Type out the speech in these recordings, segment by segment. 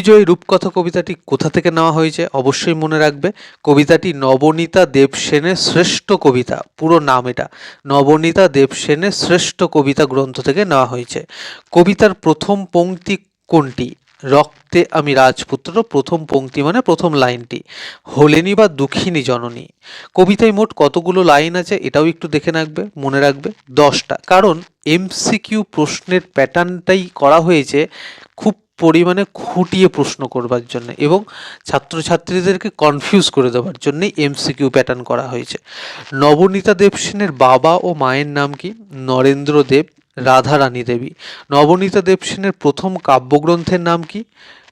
দিগ্বিজয় রূপকথা কবিতাটি কোথা থেকে নেওয়া হয়েছে অবশ্যই মনে রাখবে। কবিতাটি নবনীতা দেবসেনের শ্রেষ্ঠ কবিতা। পুরো নাম এটা। নবনীতা দেবসেনের শ্রেষ্ঠ কবিতা গ্রন্থ থেকে নেওয়া হয়েছে। কবিতার প্রথম পংক্তি কোনটি? রক্তে আমি রাজপুত্র, প্রথম পংক্তি মানে প্রথম লাইনটি। হলেনি বা দুঃখিনী জননী। কবিতায় মোট কতগুলো লাইন আছে এটাও একটু দেখে রাখবে, মনে রাখবে। দশটা। কারণ এমসিকিউ প্রশ্নের প্যাটার্নটাই করা হয়েছে খুব পরিমাণে খুঁটিয়ে প্রশ্ন করবার জন্য এবং ছাত্রছাত্রীদেরকে কনফিউজ করে দেওয়ার জন্যই এমসিকিউ প্যাটার্ন করা হয়েছে। নবনীতা দেব সেনের বাবা ও মায়ের নাম কি? নরেন্দ্র দেব, রাধারানী দেবী। নবনীতা দেব সেনের প্রথম কাব্যগ্রন্থের নাম কি?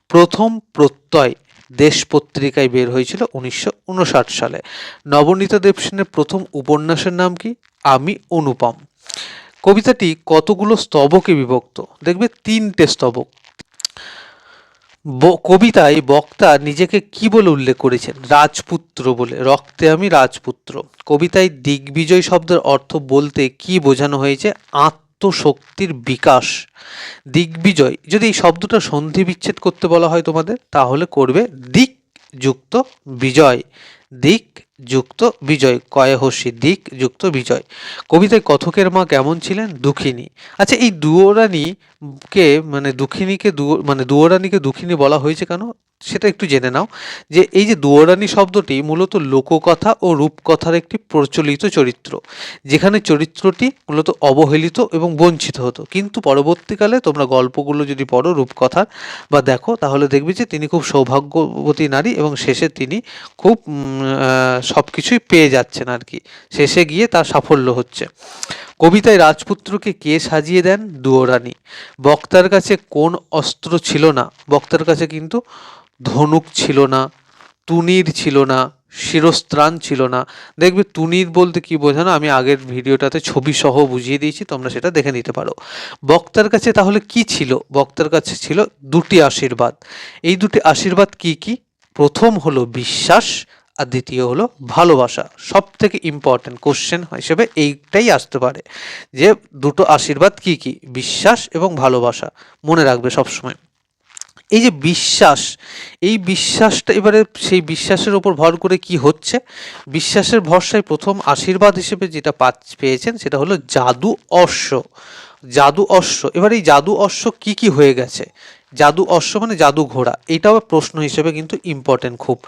প্রথম প্রত্যয় দেশ পত্রিকায় বের হয়েছিল উনিশশো উনষাট সালে। নবনীতা দেব সেনের প্রথম উপন্যাসের নাম কি? আমি অনুপম। কবিতাটি কতগুলো স্তবকে বিভক্ত? দেখবে তিনটে স্তবক। কবিতায় বক্তা নিজেকে কি বলে উল্লেখ করেছেন? রাজপুত্র বলে। রক্তে আমি রাজপুত্র। কবিতায় দিগ্বিজয় শব্দের অর্থ বলতে কি বোঝানো হয়েছে? আত্মশক্তির বিকাশ। দিগ্বিজয়, যদি এই শব্দটা সন্ধি বিচ্ছেদ করতে বলা হয় তোমাদের, তাহলে করবে দিক যুক্ত বিজয়। দিক যুক্ত বিজয় কয়েহসি দিক যুক্ত বিজয়। কবিতায় কথকের মা কেমন ছিলেন? দুঃখিনী। আচ্ছা এই দুয়োরানীকে মানে দুঃখিনীকে, দুয়ো- মানে দুয়োরানীকে দুঃখিনী বলা হয়েছে কেন? সেটা একটু জেনে নাও যে এই যে দুয়োরানী শব্দটি মূলত লোককথা ও রূপকথার একটি প্রচলিত চরিত্র, যেখানে চরিত্রটি মূলত অবহেলিত এবং বঞ্চিত হতো। কিন্তু পরবর্তীকালে তোমরা গল্পগুলো যদি পড়ো রূপকথার বা দেখো, তাহলে দেখবে যে তিনি খুব সৌভাগ্যবতী নারী এবং শেষে তিনি খুব সব কিছুই পেয়ে যাচ্ছেন আর কি শেষে গিয়ে তার সাফল্য হচ্ছে। কবিতায় রাজপুত্রকে কে সাজিয়ে দেন? দুয়োরানী। বক্তার কাছে কোন অস্ত্র ছিল না। বক্তার কাছে কিন্তু ধনুক ছিল না তুনির ছিল না, শিরস্ত্রাণ ছিল না। দেখবে তুনির বলতে কি বোঝানো? আমি আগের ভিডিওটাতে ছবি সহ বুঝিয়ে দিয়েছি, তোমরা সেটা দেখে নিতে পারো। বক্তার কাছে তাহলে কি ছিল? বক্তার কাছে ছিল দুটি আশীর্বাদ। এই দুটি আশীর্বাদ কি কি? প্রথম হলো বিশ্বাস, আর দ্বিতীয় হলো ভালোবাসা। সব থেকে ইম্পর্টেন্ট কোশ্চেন হিসেবে এইটাই আসতে পারে যে দুটো আশীর্বাদ কি কি? বিশ্বাস এবং ভালোবাসা। মনে রাখবে সবসময়। এই যে বিশ্বাস, এই বিশ্বাসটা এবারে সেই বিশ্বাসের ওপর ভর করে কি হচ্ছে? বিশ্বাসের ভরসায় প্রথম আশীর্বাদ হিসেবে যেটা পেয়েছেন সেটা হলো জাদু অশ্ব। জাদু অশ্ব, এবার এই জাদু অশ্ব কি কি হয়ে গেছে? জাদু অশ্ব মানে জাদু ঘোড়া, এটাও প্রশ্ন হিসেবে কিন্তু ইম্পর্টেন্ট খুব।